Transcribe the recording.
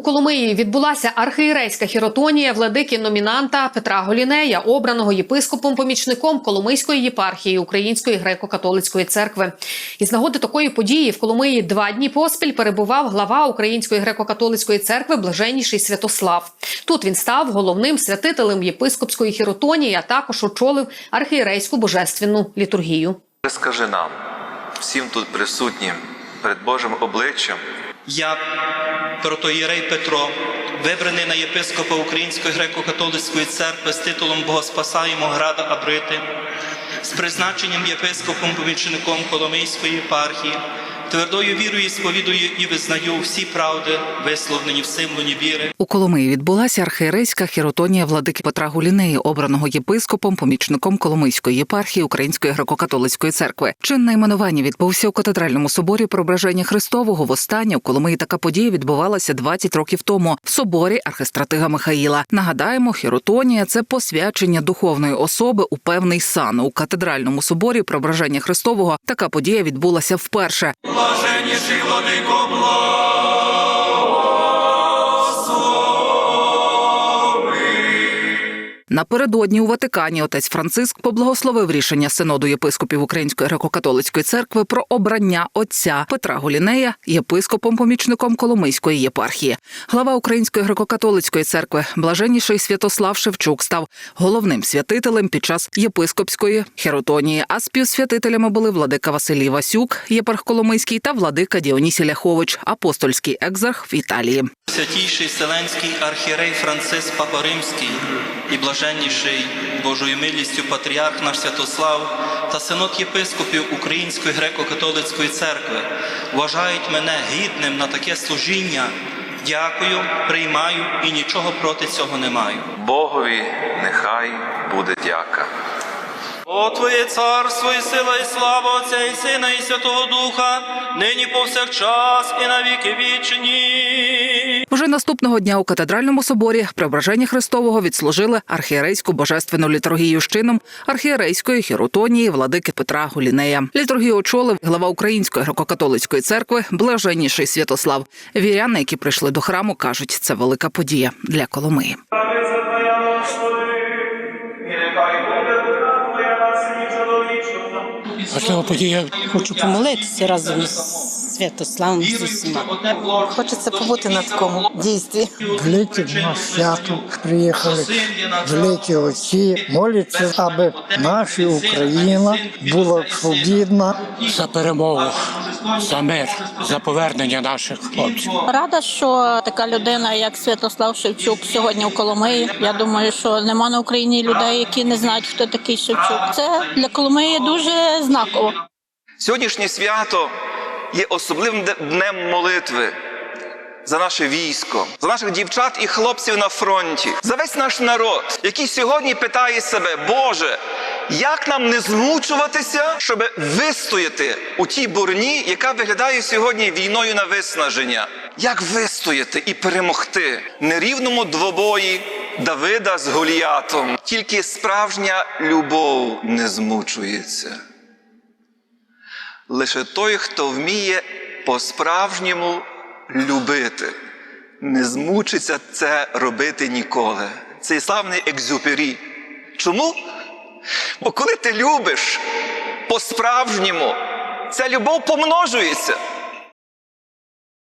У Коломиї відбулася архієрейська хіротонія владики номінанта Петра Голінея, обраного єпископом-помічником Коломийської єпархії Української греко-католицької церкви. Із нагоди такої події в Коломиї два дні поспіль перебував глава Української греко-католицької церкви Блаженніший Святослав. Тут він став головним святителем єпископської хіротонії, а також очолив архієрейську божественну літургію. Скажи нам, всім тут присутнім, перед Божим обличчям, Я, протоєрей Петро, вибраний на єпископа Української греко-католицької церкви з титулом Богоспасаємо Града Абрити, з призначенням єпископом помічником Коломийської єпархії, твердою вірою сповідую і визнаю всі правди, висловлені в символі віри. У Коломиї відбулася архієрейська хіротонія владики Петра Гулінеї, обраного єпископом, помічником Коломийської єпархії Української греко-католицької церкви. Чин найменування відбувся у катедральному соборі Преображення Христового. Востаннє у Коломиї така подія відбувалася 20 років тому в соборі архистратига Михаїла. Нагадаємо, хіротонія це посвячення духовної особи у певний сан. У катедральному соборі Преображення Христового така подія відбулася вперше. Блаженніший владико Напередодні у Ватикані отець Франциск поблагословив рішення синоду єпископів Української греко-католицької церкви про обрання отця Петра Голінея єпископом-помічником Коломийської єпархії. Глава Української греко-католицької церкви блаженніший Святослав Шевчук став головним святителем під час єпископської херотонії. А співсвятителями були владика Василій Васюк, єпарх Коломийський та владика Діонісій Ляхович, апостольський екзарх в Італії. Святійший Вселенський архієрей Франциск Папа Римський і блаженніший Божою милістю патріарх наш Святослав та синод єпископів Української греко-католицької церкви вважають мене гідним на таке служіння. Дякую, приймаю і нічого проти цього не маю. Богові нехай буде дяка. О Твоє царство і сила, і слава Отця і Сина, і Святого Духа, нині повсякчас і на віки вічні. Наступного дня у катедральному соборі Преображення Христового відслужили архієрейську божественну літургію з чином архієрейської хіротонії владики Петра Гулінея. Літургію очолив глава Української греко-католицької церкви блаженніший Святослав. Віряни, які прийшли до храму, кажуть, це велика подія для Коломиї. Важлива подія. Хочу помолитися разом з Святославом з усіма. Хочеться побути на такому дійстві. Велике в нас свято приїхали великі отці, моляться, аби наша Україна була свобідна. За перемогу, за мир, за повернення наших хлопців. Рада, що така людина, як Святослав Шевчук, сьогодні в Коломиї. Я думаю, що нема на Україні людей, які не знають, хто такий Шевчук. Це для Коломиї дуже знаково. Сьогоднішнє свято є особливим днем молитви за наше військо, за наших дівчат і хлопців на фронті, за весь наш народ, який сьогодні питає себе, Боже, як нам не змучуватися, щоб вистояти у тій бурні, яка виглядає сьогодні війною на виснаження? Як вистояти і перемогти нерівному двобої Давида з Голіатом? Тільки справжня любов не змучується. Лише той, хто вміє по-справжньому любити, не змучиться це робити ніколи. Цей славний екзюпері. Чому? Бо коли ти любиш по-справжньому, ця любов помножується.